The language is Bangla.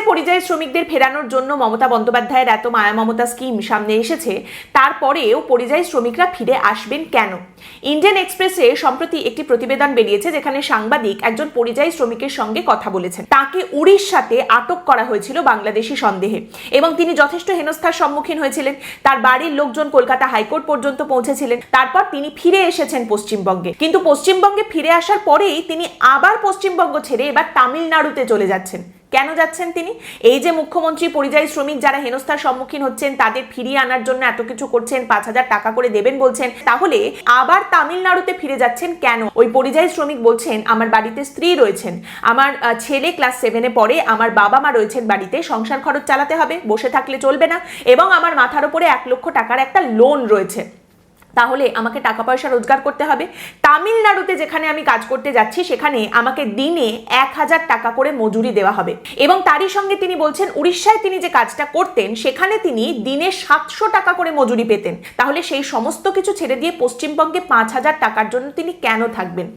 যে পরিযায়ী শ্রমিকদের ফেরানোর জন্য মমতা বন্দ্যোপাধ্যায়ের এত মায়া মমতা স্কিম সামনে এসেছে, তারপরেও পরিযায়ী শ্রমিকরা ফিরে আসবেন কেন? ইন্ডিয়ান এক্সপ্রেসে সম্প্রতি একটি প্রতিবেদন বেরিয়েছে যেখানে সাংবাদিক একজন পরিযায়ী শ্রমিকের সঙ্গে কথা বলেছেন। তাকে উড়িষ্যাতে আটক করা হয়েছিল বাংলাদেশি সন্দেহে এবং তিনি যথেষ্ট হেনস্থার সম্মুখীন হয়েছিলেন। তার বাড়ির লোকজন কলকাতা হাইকোর্ট পর্যন্ত পৌঁছেছিলেন। তারপর তিনি ফিরে এসেছেন পশ্চিমবঙ্গে। কিন্তু পশ্চিমবঙ্গে ফিরে আসার পরেই তিনি আবার পশ্চিমবঙ্গ ছেড়ে এবার তামিলনাড়ুতে চলে যাচ্ছেন। কেন যাচ্ছেন তিনি? এই যে মুখ্যমন্ত্রী, পরিযায়ী শ্রমিক যারা হেনস্থার সম্মুখীন হচ্ছেন, তাদের ফিরিয়ে আনার জন্য এত কিছু করছেন, পাঁচ হাজার টাকা করে দেবেন বলছেন, তাহলে আবার তামিলনাড়ুতে ফিরে যাচ্ছেন কেন? ওই পরিযায়ী শ্রমিক বলছেন, আমার বাড়িতে স্ত্রী রয়েছেন, আমার ছেলে ক্লাস সেভেনে পড়ে, আমার বাবা মা রয়েছেন বাড়িতে, সংসার খরচ চালাতে হবে, বসে থাকলে চলবে না এবং আমার মাথার উপরে এক লক্ষ টাকার একটা লোন রয়েছে। তাহলে আমাকে টাকা পয়সা রোজগার করতে হবে। তামিলনাড়ুতে যেখানে আমি কাজ করতে যাচ্ছি, সেখানে আমাকে দিনে এক হাজার টাকা করে মজুরি দেওয়া হবে। এবং তারই সঙ্গে তিনি বলছেন, উড়িষ্যায় তিনি যে কাজটা করতেন, সেখানে তিনি দিনে সাতশো টাকা করে মজুরি পেতেন। তাহলে সেই সমস্ত কিছু ছেড়ে দিয়ে পশ্চিমবঙ্গে পাঁচ হাজার টাকার জন্য তিনি কেন থাকবেন?